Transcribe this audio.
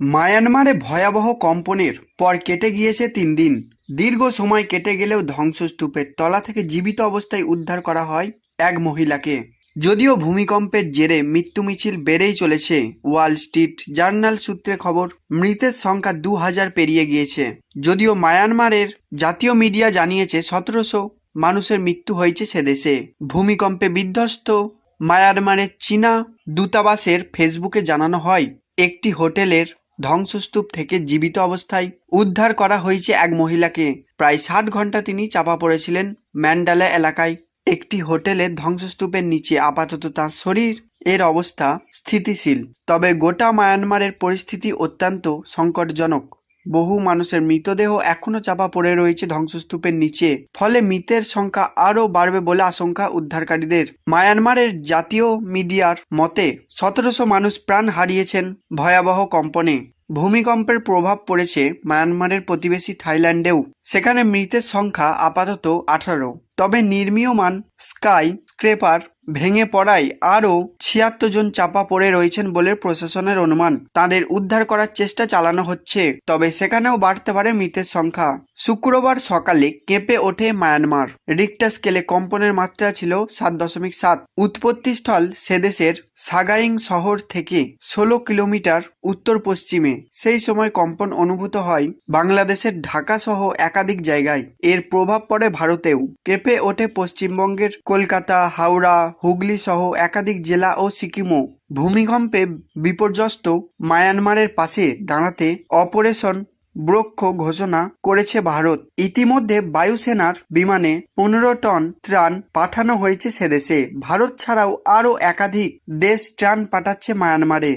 মায়ানমারে ভয়াবহ কম্পনের পর কেটে গিয়েছে তিন দিন। দীর্ঘ সময় কেটে গেলেও ধ্বংসস্তূপের তলা থেকে জীবিত অবস্থায় উদ্ধার করা হয় এক মহিলাকে। যদিও ভূমিকম্পের জেরে মৃত্যু মিছিল বেড়েই চলেছে, ওয়াল স্ট্রিট জার্নাল সূত্রে খবর, মৃতের সংখ্যা দু হাজার পেরিয়ে গিয়েছে। যদিও মায়ানমারের জাতীয় মিডিয়া জানিয়েছে, সতেরোশো মানুষের মৃত্যু হয়েছে সে দেশে। ভূমিকম্পে বিধ্বস্ত মায়ানমারের চীনা দূতাবাসের ফেসবুকে জানানো হয়, একটি হোটেলের ধ্বংসস্তূপ থেকে জীবিত অবস্থায় উদ্ধার করা হয়েছে এক মহিলাকে। প্রায় ষাট ঘণ্টা তিনি চাপা পড়েছিলেন ম্যান্ডালা এলাকায়। একটি হোটেলের ধ্বংসস্তূপের নিচে আপাতত তার শরীর, এর অবস্থা স্থিতিশীল। তবে গোটা মায়ানমারের পরিস্থিতি অত্যন্ত সংকটজনক। বহু মানুষের মৃতদেহ এখনও চাপা পড়ে রয়েছে ধ্বংসস্তূপের নিচে। ফলে মৃতের সংখ্যা আরও বাড়বে বলে আশঙ্কা উদ্ধারকারীদের। মায়ানমারের জাতীয় মিডিয়ার মতে, সতেরোশো মানুষ প্রাণ হারিয়েছেন ভয়াবহ কম্পনে। ভূমিকম্পের প্রভাব পড়েছে মায়ানমারের প্রতিবেশী থাইল্যান্ডেও। সেখানে মৃতের সংখ্যা আপাতত আঠারো। তবে নির্মীয়মান স্কাই স্ক্রেপার ভেঙে পড়ায় আরও ছিয়াত্তর জন চাপা পড়ে রয়েছেন বলে প্রশাসনের অনুমান। তাদের উদ্ধার করার চেষ্টা চালানো হচ্ছে, তবে সেখানেও বাড়তে পারে মৃতের সংখ্যা। শুক্রবার সকালে কেঁপে ওঠে মায়ানমার। রিক্টার স্কেলে কম্পনের মাত্রা ছিল সাত দশমিক সাত। উৎপত্তিস্থল সেদেশের সাগাইং শহর থেকে ষোলো কিলোমিটার উত্তর পশ্চিমে। সেই সময় কম্পন অনুভূত হয় বাংলাদেশের ঢাকা সহ একাধিক জায়গায়। এর প্রভাব পড়ে ভারতেও। কেঁপে ওঠে পশ্চিমবঙ্গের কলকাতা, হাওড়া হুগলি সহ একাধিক জেলা ও সিকিমও ভূমিকম্পে বিপর্যস্ত মায়ানমারের পাশে দাঁড়াতে অপারেশন ব্রক্ষ ঘোষণা করেছে ভারত। ইতিমধ্যে বায়ুসেনার বিমানে পনেরো টন ত্রাণ পাঠানো হয়েছে সেদেশে ভারত ছাড়াও আরও একাধিক দেশ ত্রাণ পাঠাচ্ছে মায়ানমারে।